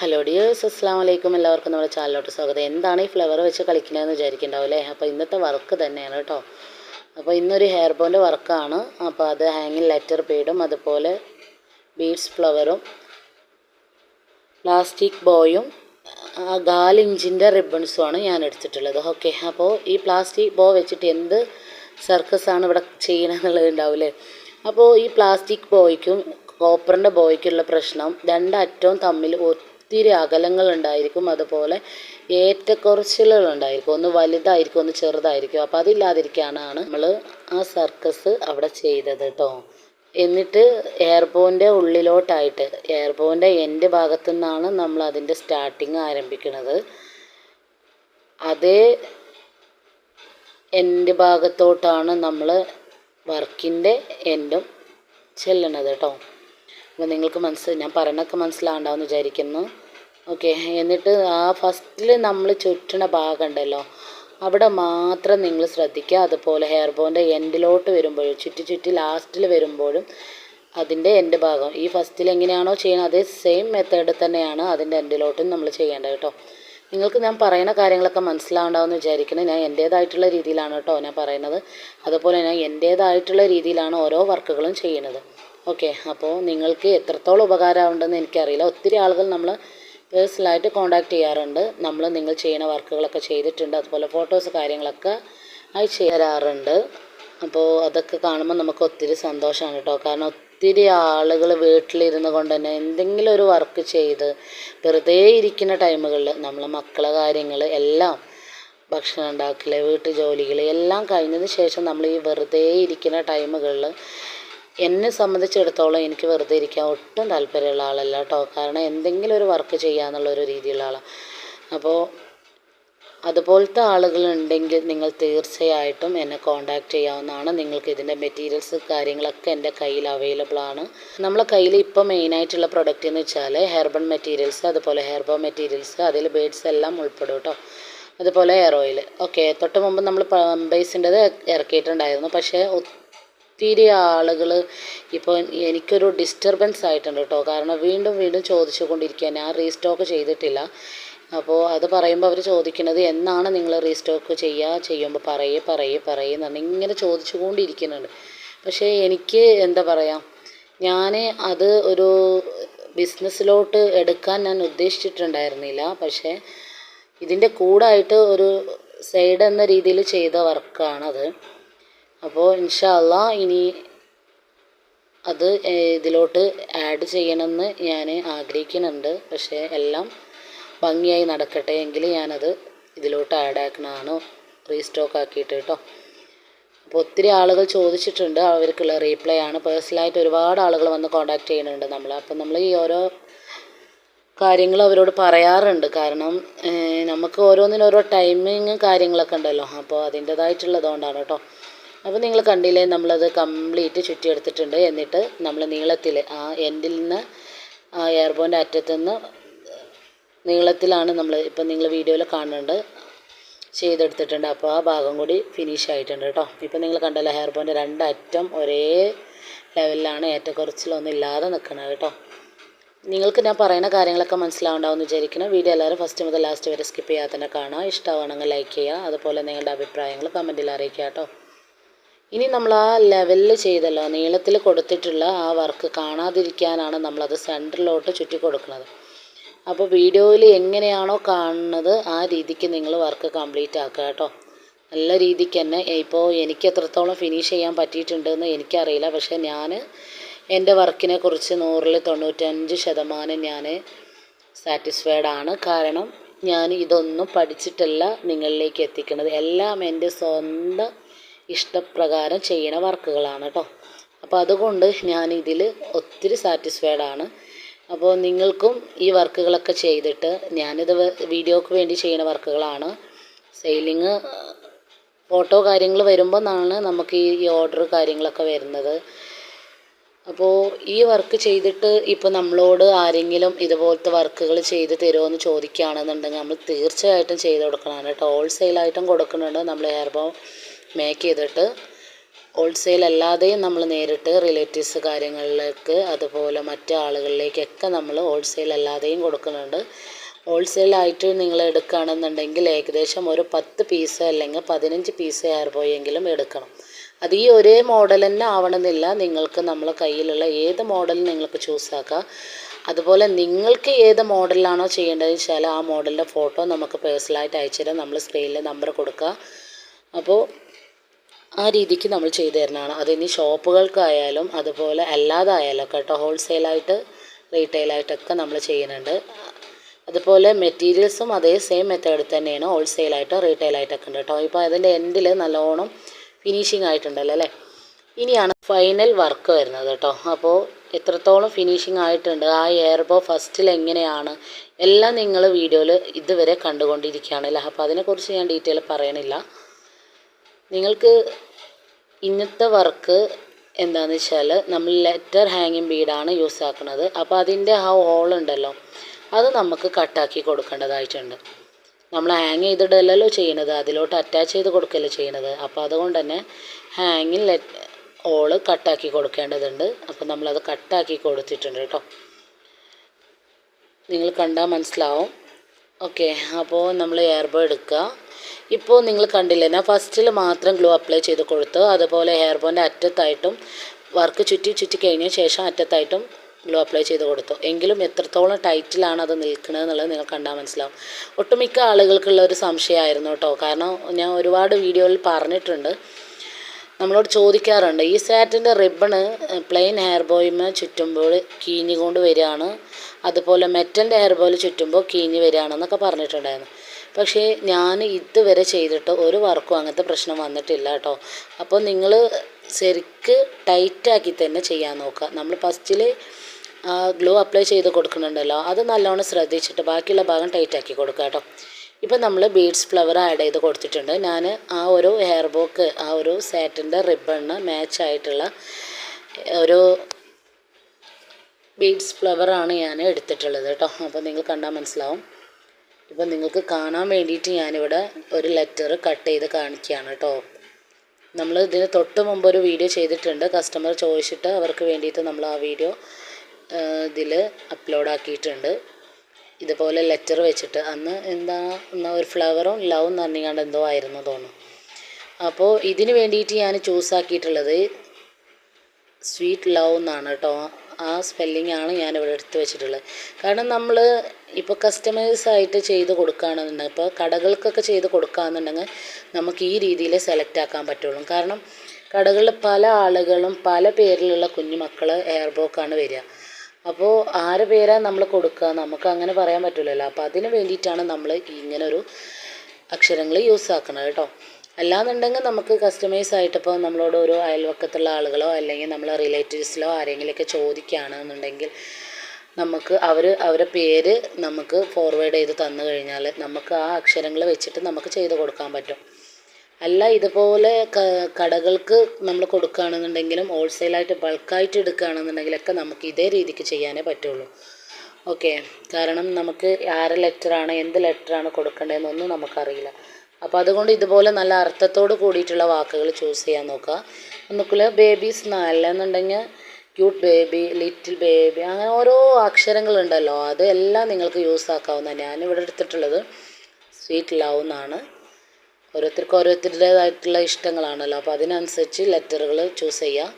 Hello dears അസ്സാം വലൈക്കും എല്ലാവർക്കും നമ്മുടെ ചാനലിലോട്ട് സ്വാഗതം. എന്താണ് ഈ ഫ്ലവർ വെച്ച് കളിക്കുന്നതെന്ന് വിചാരിക്കുന്നുണ്ടാവും അപ്പോൾ ഇന്നത്തെ വർക്ക് തന്നെയാണ് കേട്ടോ. അപ്പോൾ ഇന്നൊരു ഹെയർ ബോന്റെ വർക്കാണ് അപ്പോൾ അത് ഹാങ്ങിങ് ലെറ്റർ പേഡും അതുപോലെ ബീഡ്സ് ഫ്ലവറും പ്ലാസ്റ്റിക് ബോയും കാലിഞ്ചിന്റെ റിബൺസുമാണ് ഞാൻ എടുത്തിട്ടുള്ളത്. ഓക്കെ അപ്പോൾ ഈ പ്ലാസ്റ്റിക് ബോ വെച്ചിട്ട് എന്ത് സർക്കസാണ് ഇവിടെ ചെയ്യണമെന്നുള്ളത് ഉണ്ടാവില്ലേ അപ്പോൾ ഈ പ്ലാസ്റ്റിക് ബോയ്ക്കും കോപ്പറിന്റെ ബോയ്ക്കുള്ള പ്രശ്നം രണ്ടറ്റവും തമ്മിൽ ഒത്തിരി അകലങ്ങൾ ഉണ്ടായിരിക്കും. അതുപോലെ ഏറ്റക്കുറച്ചിലുകൾ ഉണ്ടായിരിക്കും. ഒന്ന് വലുതായിരിക്കും ഒന്ന് ചെറുതായിരിക്കും. അപ്പോൾ അതില്ലാതിരിക്കാനാണ് നമ്മൾ ആ സർക്കസ് അവിടെ ചെയ്തത് കേട്ടോ എന്നിട്ട് എയർപോന്റെ ഉള്ളിലോട്ടായിട്ട് എയർപോന്റെ എന്റെ ഭാഗത്തു നിന്നാണ് നമ്മൾ അതിന്റെ സ്റ്റാർട്ടിങ് ആരംഭിക്കുന്നത് അതേ എന്റെ ഭാഗത്തോട്ടാണ് നമ്മൾ വർക്കിന്റെ എൻഡും ചെല്ലണത് കേട്ടോ അപ്പോൾ നിങ്ങൾക്ക് മനസ്സ് ഞാൻ പറയണൊക്കെ മനസ്സിലാകണ്ടാവെന്ന് വിചാരിക്കുന്നു. ഓക്കെ എന്നിട്ട് ആ ഫസ്റ്റിൽ നമ്മൾ ചുറ്റണ ഭാഗം ഉണ്ടല്ലോ അവിടെ മാത്രം നിങ്ങൾ ശ്രദ്ധിക്കുക അതുപോലെ ഹെയർ ബോന്റെ എൻഡിലോട്ട് വരുമ്പോഴും ചുറ്റി ചുറ്റി ലാസ്റ്റിൽ വരുമ്പോഴും അതിന്റെ എൻഡ് ഭാഗം. ഈ ഫസ്റ്റിൽ എങ്ങനെയാണോ ചെയ്യുന്നത് അതേ സെയിം മെത്തേഡ് തന്നെയാണ് അതിന്റെ എൻഡിലോട്ടും നമ്മൾ ചെയ്യേണ്ടത് കേട്ടോ. നിങ്ങൾക്ക് ഞാൻ പറയുന്ന കാര്യങ്ങളൊക്കെ മനസ്സിലാവുണ്ടാവുമെന്ന് വിചാരിക്കുന്നത് ഞാൻ എന്റേതായിട്ടുള്ള രീതിയിലാണ് കേട്ടോ ഞാൻ പറയുന്നത് അതുപോലെ ഞാൻ എന്റേതായിട്ടുള്ള രീതിയിലാണ് ഓരോ വർക്കുകളും ചെയ്യുന്നത്. ഓക്കെ അപ്പോൾ നിങ്ങൾക്ക് എത്രത്തോളം ഉപകാരമുണ്ടെന്ന് എനിക്കറിയില്ല. ഒത്തിരി ആളുകൾ നമ്മൾ പേഴ്സണലായിട്ട് കോണ്ടാക്ട് ചെയ്യാറുണ്ട്. നമ്മൾ നിങ്ങൾ ചെയ്യുന്ന വർക്കുകളൊക്കെ ചെയ്തിട്ടുണ്ട്. അതുപോലെ ഫോട്ടോസ് കാര്യങ്ങളൊക്കെ അയച്ചു തരാറുണ്ട് അപ്പോൾ അതൊക്കെ കാണുമ്പോൾ നമുക്ക് ഒത്തിരി സന്തോഷമാണ് കേട്ടോ. കാരണം ഒത്തിരി ആളുകൾ വീട്ടിലിരുന്ന് കൊണ്ട് തന്നെ എന്തെങ്കിലും ഒരു വർക്ക് ചെയ്ത് വെറുതെ ഇരിക്കുന്ന ടൈമുകളിൽ നമ്മൾ മക്കളെ കാര്യങ്ങൾ എല്ലാം ഭക്ഷണം ഉണ്ടാക്കൽ വീട്ടു ജോലികൾ എല്ലാം കഴിഞ്ഞതിന് ശേഷം നമ്മൾ ഈ വെറുതെ ഇരിക്കുന്ന ടൈമുകളിൽ എന്നെ സംബന്ധിച്ചിടത്തോളം എനിക്ക് വെറുതെ ഇരിക്കാൻ ഒട്ടും താല്പര്യമുള്ള ആളല്ല കേട്ടോ. കാരണം എന്തെങ്കിലും ഒരു വർക്ക് ചെയ്യാന്നുള്ള ഒരു രീതിയിലുള്ള ആളാണ് അപ്പോൾ അതുപോലത്തെ ആളുകളുണ്ടെങ്കിൽ നിങ്ങൾ തീർച്ചയായിട്ടും എന്നെ കോൺടാക്റ്റ് ചെയ്യാവുന്നതാണ്. നിങ്ങൾക്ക് ഇതിന്റെ മെറ്റീരിയൽസ് കാര്യങ്ങളൊക്കെ എന്റെ കയ്യിൽ അവൈലബിൾ ആണ്. നമ്മളെ കയ്യിൽ ഇപ്പോൾ മെയിനായിട്ടുള്ള പ്രൊഡക്റ്റ് എന്ന് വെച്ചാൽ ഹെർബൺ മെറ്റീരിയൽസ് അതുപോലെ ഹെർബോ മെറ്റീരിയൽസ് അതിൽ ബേഡ്സ് എല്ലാം ഉൾപ്പെടും കേട്ടോ. അതുപോലെ എയർ ഓയിൽ ഓക്കെ തൊട്ട് മുമ്പ് നമ്മൾ ബേസിന്റെത് ഇറക്കിയിട്ടുണ്ടായിരുന്നു. പക്ഷേ ഒത്തിരി ആളുകൾ ഇപ്പോൾ എനിക്കൊരു ഡിസ്റ്റർബൻസ് ആയിട്ടുണ്ട് കേട്ടോ കാരണം വീണ്ടും വീണ്ടും ചോദിച്ചു കൊണ്ടിരിക്കുക ഞാൻ റീസ്റ്റോക്ക് ചെയ്തിട്ടില്ല. അപ്പോൾ അത് പറയുമ്പോൾ അവർ ചോദിക്കുന്നത് എന്നാണ് നിങ്ങൾ റീസ്റ്റോക്ക് ചെയ്യുക ചെയ്യുമ്പോൾ പറയേ പറയേ പറയേ എന്ന് ഇങ്ങനെ ചോദിച്ചു കൊണ്ടിരിക്കുന്നുണ്ട് പക്ഷേ എനിക്ക് എന്താ പറയുക ഞാൻ അത് ഒരു ബിസിനസ്സിലോട്ട് എടുക്കാൻ ഞാൻ ഉദ്ദേശിച്ചിട്ടുണ്ടായിരുന്നില്ല. പക്ഷേ ഇതിന്റെ കൂടായിട്ട് ഒരു സൈഡ് എന്ന രീതിയിൽ ചെയ്ത വർക്കാണത് അപ്പോൾ ഇൻഷാല്ല ഇനി അത് ഇതിലോട്ട് ആഡ് ചെയ്യണമെന്ന് ഞാൻ ആഗ്രഹിക്കുന്നുണ്ട്. പക്ഷേ എല്ലാം ഭംഗിയായി നടക്കട്ടെ എങ്കിൽ ഞാനത് ഇതിലോട്ട് ആഡ് ആക്കണതാണ് റീസ്റ്റോക്ക് ആക്കിയിട്ട് കേട്ടോ. അപ്പോൾ ഒത്തിരി ആളുകൾ ചോദിച്ചിട്ടുണ്ട്. അവർക്കുള്ള റീപ്ലൈ ആണ്. പേഴ്സണലായിട്ട് ഒരുപാട് ആളുകൾ വന്ന് കോണ്ടാക്ട് ചെയ്യുന്നുണ്ട് നമ്മൾ അപ്പം നമ്മൾ ഈ ഓരോ കാര്യങ്ങൾ അവരോട് പറയാറുണ്ട്. കാരണം നമുക്ക് ഓരോന്നിനും ഓരോ കാര്യങ്ങളൊക്കെ ഉണ്ടല്ലോ. അപ്പോൾ അതിന്റേതായിട്ടുള്ളതുകൊണ്ടാണ് കേട്ടോ. അപ്പോൾ നിങ്ങൾ കണ്ടില്ലേ നമ്മളത് കംപ്ലീറ്റ് ചുറ്റിയെടുത്തിട്ടുണ്ട്. എന്നിട്ട് നമ്മൾ നീളത്തിൽ ആ എൻഡിൽ നിന്ന് ആ എയർബോന്റെ അറ്റത്തു നിന്ന് നീളത്തിലാണ് നമ്മൾ ഇപ്പം നിങ്ങൾ വീഡിയോയിൽ കാണുന്നുണ്ട് ചെയ്തെടുത്തിട്ടുണ്ട്. അപ്പോൾ ആ ഭാഗം കൂടി ഫിനിഷ് ആയിട്ടുണ്ട് കേട്ടോ. ഇപ്പം നിങ്ങൾ കണ്ടല്ലോ ഹെയർ ബോന്റെ രണ്ടറ്റം ഒരേ ലെവലിലാണ് ഏറ്റക്കുറച്ചിലൊന്നും ഇല്ലാതെ നിൽക്കുന്നത് കേട്ടോ. നിങ്ങൾക്ക് ഞാൻ പറയുന്ന കാര്യങ്ങളൊക്കെ മനസ്സിലാവുണ്ടാവും വിചാരിക്കണം വീഡിയോ എല്ലാവരും ഫസ്റ്റ് മുതൽ ലാസ്റ്റ് വരെ സ്കിപ്പ് ചെയ്യാതെ തന്നെ കാണുക. ഇഷ്ടമാണെങ്കിൽ ലൈക്ക് ചെയ്യുക. അതുപോലെ നിങ്ങളുടെ അഭിപ്രായങ്ങൾ കമന്റിൽ അറിയിക്കുക കേട്ടോ. ഇനി നമ്മൾ ആ ലെവലിൽ ചെയ്തല്ലോ നീളത്തിൽ കൊടുത്തിട്ടുള്ള ആ വർക്ക് കാണാതിരിക്കാനാണ് നമ്മളത് സെന്ററിലോട്ട് ചുറ്റി കൊടുക്കുന്നത്. അപ്പോൾ വീഡിയോയിൽ എങ്ങനെയാണോ കാണുന്നത് ആ രീതിക്ക് നിങ്ങൾ വർക്ക് കംപ്ലീറ്റ് ആക്കുക കേട്ടോ. നല്ല രീതിക്ക് തന്നെ ഇപ്പോൾ എനിക്ക് എത്രത്തോളം ഫിനിഷ് ചെയ്യാൻ പറ്റിയിട്ടുണ്ടെന്ന് എനിക്കറിയില്ല പക്ഷേ ഞാൻ എന്റെ വർക്കിനെ കുറിച്ച് നൂറിൽ തൊണ്ണൂറ്റഞ്ച് ശതമാനം ഞാൻ സാറ്റിസ്ഫൈഡ് ആണ്. കാരണം ഞാൻ ഇതൊന്നും പഠിച്ചിട്ടല്ല നിങ്ങളിലേക്ക് എത്തിക്കുന്നത്. എല്ലാം എന്റെ സ്വന്തം ഇഷ്ടപ്രകാരം ചെയ്യണ വർക്കുകളാണ് കേട്ടോ അപ്പോൾ അതുകൊണ്ട് ഞാൻ ഇതിൽ ഒത്തിരി സാറ്റിസ്ഫൈഡ് ആണ്. അപ്പോൾ നിങ്ങൾക്കും ഈ വർക്കുകളൊക്കെ ചെയ്തിട്ട് ഞാനിത് വീഡിയോക്ക് വേണ്ടി ചെയ്യുന്ന വർക്കുകളാണ്. സെയിലിങ് ഫോട്ടോ കാര്യങ്ങൾ വരുമ്പോൾ ആണ് നമുക്ക് ഈ ഓർഡർ കാര്യങ്ങളൊക്കെ വരുന്നത്. അപ്പോൾ ഈ വർക്ക് ചെയ്തിട്ട് ഇപ്പോൾ നമ്മളോട് ആരെങ്കിലും ഇതുപോലത്തെ വർക്കുകൾ ചെയ്ത് തരുമോ എന്ന് ചോദിക്കുകയാണെന്നുണ്ടെങ്കിൽ നമ്മൾ തീർച്ചയായിട്ടും ചെയ്ത് കൊടുക്കണം കേട്ടോ ഹോൾസെയിലായിട്ടും കൊടുക്കുന്നുണ്ട്. നമ്മൾ ഹെയർ ബോ മേക്ക് ചെയ്തിട്ട് ഹോൾസെയിൽ അല്ലാതെയും നമ്മൾ നേരിട്ട് റിലേറ്റീവ്സ് കാര്യങ്ങളിലേക്ക് അതുപോലെ മറ്റ് ആളുകളിലേക്കൊക്കെ നമ്മൾ ഹോൾസെയിൽ അല്ലാതെയും കൊടുക്കുന്നുണ്ട്. ഹോൾസെയിലായിട്ട് നിങ്ങൾ എടുക്കുകയാണെന്നുണ്ടെങ്കിൽ ഏകദേശം ഒരു പത്ത് പീസ് അല്ലെങ്കിൽ പതിനഞ്ച് പീസ് ഹെയർ ബോയെങ്കിലും എടുക്കണം. അത് ഈ ഒരേ മോഡൽ തന്നെ ആവണമെന്നില്ല. നിങ്ങൾക്ക് നമ്മൾ കയ്യിലുള്ള ഏത് മോഡൽ നിങ്ങൾക്ക് ചൂസ് ആക്കാം. അതുപോലെ നിങ്ങൾക്ക് ഏത് മോഡലിലാണോ ചെയ്യേണ്ടതെന്ന് വെച്ചാൽ ആ മോഡലിന്റെ ഫോട്ടോ നമുക്ക് പേഴ്സണലായിട്ട് അയച്ചു തരാം. നമ്മൾ സ്ക്രീനിൽ നമ്പർ കൊടുക്കുക. അപ്പോൾ ആ രീതിക്ക് നമ്മൾ ചെയ്തു തരുന്നതാണ്. അതിനി ഷോപ്പുകൾക്കായാലും അതുപോലെ അല്ലാതായാലും കേട്ടോ ഹോൾസെയിലായിട്ട് റീറ്റെയിലായിട്ടൊക്കെ നമ്മൾ ചെയ്യുന്നുണ്ട്. അതുപോലെ മെറ്റീരിയൽസും അതേ സെയിം മെത്തേഡ് തന്നെയാണ് ഹോൾസെയിലായിട്ട് റീറ്റെയിലായിട്ടൊക്കെ ഉണ്ട് കേട്ടോ. ഇപ്പോൾ അതിന്റെ എൻഡിൽ നല്ലോണം ഫിനിഷിംഗ് ആയിട്ടുണ്ടല്ലോ അല്ലേ? ഇനിയാണ് ഫൈനൽ വർക്ക് വരുന്നത് കേട്ടോ. അപ്പോൾ എത്രത്തോളം ഫിനിഷിംഗ് ആയിട്ടുണ്ട് ആ എയർബോ ഫസ്റ്റിൽ എങ്ങനെയാണ് എല്ലാം നിങ്ങൾ വീഡിയോയിൽ ഇതുവരെ കണ്ടുകൊണ്ടിരിക്കുകയാണല്ലേ അപ്പോൾ അതിനെക്കുറിച്ച് ഞാൻ ഡീറ്റെയിൽ പറയണില്ല. നിങ്ങൾക്ക് ഇന്നത്തെ വർക്ക് എന്താണെന്ന് വെച്ചാൽ നമ്മൾ ലെറ്റർ ഹാങ്ങിങ് ബീഡാണ് യൂസ് ആക്കുന്നത്. അപ്പോൾ അതിന്റെ ആ ഹോൾ ഉണ്ടല്ലോ അത് നമുക്ക് കട്ടാക്കി കൊടുക്കേണ്ടതായിട്ടുണ്ട്. നമ്മൾ ഹാങ് ചെയ്തിടല്ലോ ചെയ്യുന്നത് അതിലോട്ട് അറ്റാച്ച് ചെയ്ത് കൊടുക്കല്ലോ ചെയ്യുന്നത് അപ്പോൾ അതുകൊണ്ട് തന്നെ ഹാങ്ങിൽ ലെറ്റ് ഹോൾ കട്ടാക്കി കൊടുക്കേണ്ടതുണ്ട്. അപ്പോൾ നമ്മളത് കട്ടാക്കി കൊടുത്തിട്ടുണ്ട് കേട്ടോ. നിങ്ങൾ കണ്ടാൽ മനസ്സിലാവും. ഓക്കെ അപ്പോൾ നമ്മൾ എയർബോ എടുക്കുക. ഇപ്പോൾ നിങ്ങൾ കണ്ടില്ലേ ഞാൻ ഫസ്റ്റിൽ മാത്രം ഗ്ലോ അപ്ലൈ ചെയ്ത് കൊടുത്തു അതുപോലെ ഹെയർ ബോന്റെ അറ്റത്തായിട്ടും വർക്ക് ചുറ്റി ചുറ്റി കഴിഞ്ഞ ശേഷം അറ്റത്തായിട്ടും ഗ്ലോ അപ്ലൈ ചെയ്ത് കൊടുത്തു. എങ്കിലും എത്രത്തോളം ടൈറ്റിലാണ് അത് നിൽക്കുന്നത് എന്നുള്ളത് നിങ്ങൾ കണ്ടാൽ മനസ്സിലാവും. ഒട്ടുമിക്ക ആളുകൾക്കുള്ള ഒരു സംശയമായിരുന്നു കേട്ടോ. കാരണം ഞാൻ ഒരുപാട് വീഡിയോയിൽ പറഞ്ഞിട്ടുണ്ട്. നമ്മളോട് ചോദിക്കാറുണ്ട് ഈ സാറ്റിന്റെ റിബണ് പ്ലെയിൻ ഹെയർ ബോയിമ ചുറ്റുമ്പോൾ കീഞ്ഞുകൊണ്ട് വരികയാണ് അതുപോലെ മെറ്റന്റെ ഹെയർ ബോയിൽ ചുറ്റുമ്പോൾ കീഞ്ഞ് വരികയാണെന്നൊക്കെ പറഞ്ഞിട്ടുണ്ടായിരുന്നു. പക്ഷേ ഞാൻ ഇതുവരെ ചെയ്തിട്ട് ഒരു വർക്കും അങ്ങനത്തെ പ്രശ്നം വന്നിട്ടില്ല കേട്ടോ. അപ്പോൾ നിങ്ങൾ ശരിക്ക് ടൈറ്റാക്കി തന്നെ ചെയ്യാൻ നോക്കുക. നമ്മൾ ഫസ്റ്റിൽ ഗ്ലോ അപ്ലൈ ചെയ്ത് കൊടുക്കുന്നുണ്ടല്ലോ. അത് നല്ലോണം ശ്രദ്ധിച്ചിട്ട് ബാക്കിയുള്ള ഭാഗം ടൈറ്റാക്കി കൊടുക്കുക കേട്ടോ. ഇപ്പം നമ്മൾ ബീഡ്സ് ഫ്ലവർ ആഡ് ചെയ്ത് കൊടുത്തിട്ടുണ്ട്. ഞാൻ ആ ഒരു ഹെയർ ബോക്ക് ആ ഒരു സാറ്റിന്റെ റിബണിന് മാച്ച് ആയിട്ടുള്ള ഒരു ബീഡ്സ് ഫ്ലവറാണ് ഞാൻ എടുത്തിട്ടുള്ളത് കേട്ടോ. അപ്പോൾ നിങ്ങൾ കണ്ടാൽ മനസ്സിലാവും. ഇപ്പം നിങ്ങൾക്ക് കാണാൻ വേണ്ടിയിട്ട് ഞാനിവിടെ ഒരു ലെറ്റർ കട്ട് ചെയ്ത് കാണിക്കുകയാണ് കേട്ടോ നമ്മൾ ഇതിന് തൊട്ട് മുമ്പ് ഒരു വീഡിയോ ചെയ്തിട്ടുണ്ട്. കസ്റ്റമർ ചോദിച്ചിട്ട് അവർക്ക് വേണ്ടിയിട്ട് നമ്മൾ ആ വീഡിയോ ഇതിൽ അപ്ലോഡ് ആക്കിയിട്ടുണ്ട്. ഇതുപോലെ ലെറ്റർ വെച്ചിട്ട്. അന്ന് എന്താ എന്നാ ഒരു ഫ്ലവറും ലവും പറഞ്ഞാണ്ട് എന്തോ ആയിരുന്നു തോന്നുന്നു. അപ്പോൾ ഇതിന് വേണ്ടിയിട്ട് ഞാൻ ചൂസ് ആക്കിയിട്ടുള്ളത് സ്വീറ്റ് ലവ് എന്നാണ് കേട്ടോ ആ ഞാൻ ഇവിടെ എടുത്ത് വെച്ചിട്ടുള്ളത്. കാരണം നമ്മൾ ഇപ്പോൾ കസ്റ്റമൈസ് ആയിട്ട് ചെയ്ത് കൊടുക്കുകയാണെന്നുണ്ടെങ്കിൽ ഇപ്പോൾ കടകൾക്കൊക്കെ ചെയ്ത് കൊടുക്കുകയാണെന്നുണ്ടെങ്കിൽ നമുക്ക് ഈ രീതിയിൽ സെലക്ട് ആക്കാൻ പറ്റുള്ളൂ. കാരണം കടകളിൽ പല ആളുകളും പല പേരിലുള്ള കുഞ്ഞുമക്കൾ എയർ ബോക്കാണ് വരിക. അപ്പോൾ ആരെ പേരാണ് നമ്മൾ കൊടുക്കുക? നമുക്ക് അങ്ങനെ പറയാൻ പറ്റില്ലല്ലോ അപ്പോൾ അതിന് വേണ്ടിയിട്ടാണ് നമ്മൾ ഇങ്ങനൊരു അക്ഷരങ്ങൾ യൂസ് ആക്കുന്നത് കേട്ടോ. അല്ലാന്നുണ്ടെങ്കിൽ നമുക്ക് കസ്റ്റമൈസ് ആയിട്ട് ഇപ്പോൾ നമ്മളോട് ഒരു അയൽവക്കത്തുള്ള ആളുകളോ അല്ലെങ്കിൽ നമ്മളെ റിലേറ്റീവ്സിലോ ആരെങ്കിലുമൊക്കെ ചോദിക്കുകയാണെന്നുണ്ടെങ്കിൽ നമുക്ക് അവർ അവരെ പേര് നമുക്ക് ഫോർവേഡ് ചെയ്ത് തന്നു കഴിഞ്ഞാൽ നമുക്ക് ആ അക്ഷരങ്ങൾ വെച്ചിട്ട് നമുക്ക് ചെയ്ത് കൊടുക്കാൻ പറ്റും. അല്ല ഇതുപോലെ കടകൾക്ക് നമ്മൾ കൊടുക്കുകയാണെന്നുണ്ടെങ്കിലും ഹോൾസെയിലായിട്ട് ബൾക്കായിട്ട് എടുക്കുകയാണെന്നുണ്ടെങ്കിലൊക്കെ നമുക്ക് ഇതേ രീതിക്ക് ചെയ്യാനേ പറ്റുള്ളൂ. ഓക്കെ. കാരണം നമുക്ക് ആരെ ലെറ്ററാണ് എന്ത് ലെറ്ററാണ് കൊടുക്കേണ്ടതെന്നൊന്നും നമുക്കറിയില്ല. അപ്പോൾ അതുകൊണ്ട് ഇതുപോലെ നല്ല അർത്ഥത്തോട് കൂടിയിട്ടുള്ള വാക്കുകൾ ചൂസ് ചെയ്യാൻ നോക്കുക. ഒന്നുകിൽ ബേബീസ് അല്ലെന്നുണ്ടെങ്കിൽ ക്യൂട്ട് ബേബി ലിറ്റിൽ ബേബി അങ്ങനെ ഓരോ അക്ഷരങ്ങളുണ്ടല്ലോ. അതെല്ലാം നിങ്ങൾക്ക് യൂസ് ആക്കാവുന്ന ഞാനിവിടെ എടുത്തിട്ടുള്ളത് സ്വീറ്റ് ലവ് എന്നാണ് ഓരോരുത്തർക്ക് ഓരോരുത്തരുടേതായിട്ടുള്ള ഇഷ്ടങ്ങളാണല്ലോ. അപ്പോൾ അതിനനുസരിച്ച് ലെറ്ററുകൾ ചൂസ് ചെയ്യുക.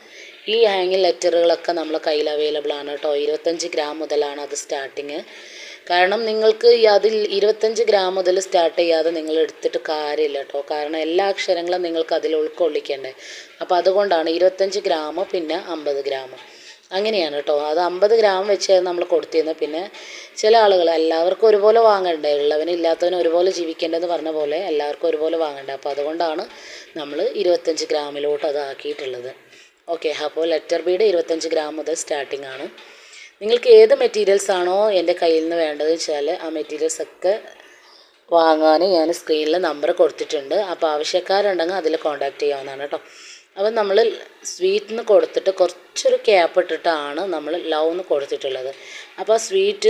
ഈ ഹാങ്ങിങ് ലെറ്ററുകളൊക്കെ നമ്മൾ കയ്യിൽ അവൈലബിൾ ആണ് കേട്ടോ. ഇരുപത്തഞ്ച് ഗ്രാം മുതലാണ് അത് സ്റ്റാർട്ടിങ് കാരണം നിങ്ങൾക്ക് അതിൽ ഇരുപത്തഞ്ച് ഗ്രാം മുതൽ സ്റ്റാർട്ട് ചെയ്യാതെ നിങ്ങൾ എടുത്തിട്ട് കാര്യമില്ല കേട്ടോ. കാരണം എല്ലാ അക്ഷരങ്ങളും നിങ്ങൾക്ക് അതിൽ ഉൾക്കൊള്ളിക്കണ്ടേ. അപ്പോൾ അതുകൊണ്ടാണ് ഇരുപത്തഞ്ച് ഗ്രാം പിന്നെ അമ്പത് ഗ്രാം അങ്ങനെയാണ് കേട്ടോ. അത് അമ്പത് ഗ്രാം വെച്ച് നമ്മൾ കൊടുത്തിരുന്നത്. പിന്നെ ചില ആളുകൾ എല്ലാവർക്കും ഒരുപോലെ വാങ്ങണ്ടേ? ഉള്ളവന് ഇല്ലാത്തവന് ഒരുപോലെ ജീവിക്കേണ്ടതെന്ന് പറഞ്ഞ പോലെ എല്ലാവർക്കും ഒരുപോലെ വാങ്ങണ്ടേ? അപ്പോൾ അതുകൊണ്ടാണ് നമ്മൾ ഇരുപത്തഞ്ച് ഗ്രാമിലോട്ട് അത് ആക്കിയിട്ടുള്ളത്. ഓക്കെ അപ്പോൾ ലെറ്റർ ബീഡ് ഇരുപത്തഞ്ച് ഗ്രാം മുതൽ സ്റ്റാർട്ടിംഗ് ആണ്. നിങ്ങൾക്ക് ഏത് മെറ്റീരിയൽസ് ആണോ എന്റെ കയ്യിൽ നിന്ന് വേണ്ടത് വെച്ചാൽ ആ മെറ്റീരിയൽസ് ഒക്കെ വാങ്ങാൻ ഞാൻ സ്ക്രീനിൽ നമ്പർ കൊടുത്തിട്ടുണ്ട്. അപ്പോൾ ആവശ്യക്കാരുണ്ടെങ്കിൽ അതിൽ കോൺടാക്റ്റ് ചെയ്യാവുന്നതാണ് കേട്ടോ. അപ്പം നമ്മൾ സ്വീറ്റിന് കൊടുത്തിട്ട് കുറച്ചൊരു ക്യാപ്പ് ഇട്ടിട്ടാണ് നമ്മൾ ലവ് കൊടുത്തിട്ടുള്ളത്. അപ്പോൾ ആ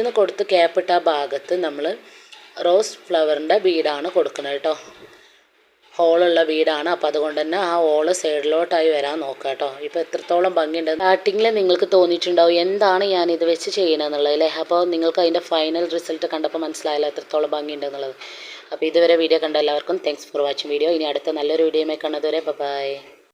എന്ന് കൊടുത്ത് ക്യാപ്പ് ഇട്ട ഭാഗത്ത് നമ്മൾ റോസ് ഫ്ലവറിന്റെ ബീഡാണ് കൊടുക്കുന്നത് കേട്ടോ. ഹോളുള്ള വീടാണ്. അപ്പോൾ അതുകൊണ്ട് തന്നെ ആ ഹോൾ സൈഡിലോട്ടായി വരാൻ നോക്കുക കേട്ടോ. ഇപ്പോൾ എത്രത്തോളം ഭംഗിയുണ്ട്. സ്റ്റാർട്ടിങ്ങിൽ നിങ്ങൾക്ക് തോന്നിയിട്ടുണ്ടാവും എന്താണ് ഞാൻ ഇത് വെച്ച് ചെയ്യണമെന്നുള്ളത് അല്ലേ? അപ്പോൾ നിങ്ങൾക്ക് അതിന്റെ ഫൈനൽ റിസൾട്ട് കണ്ടപ്പോൾ മനസ്സിലായല്ലോ എത്രത്തോളം ഭംഗിയുണ്ടെന്നുള്ളത് അപ്പോൾ ഇതുവരെ വീഡിയോ കണ്ട എല്ലാവർക്കും താങ്ക്സ് ഫോർ വാച്ചിങ് വീഡിയോ ഇനി അടുത്ത നല്ലൊരു വീഡിയോയുമായി കണ്ടതുവരെ ബൈ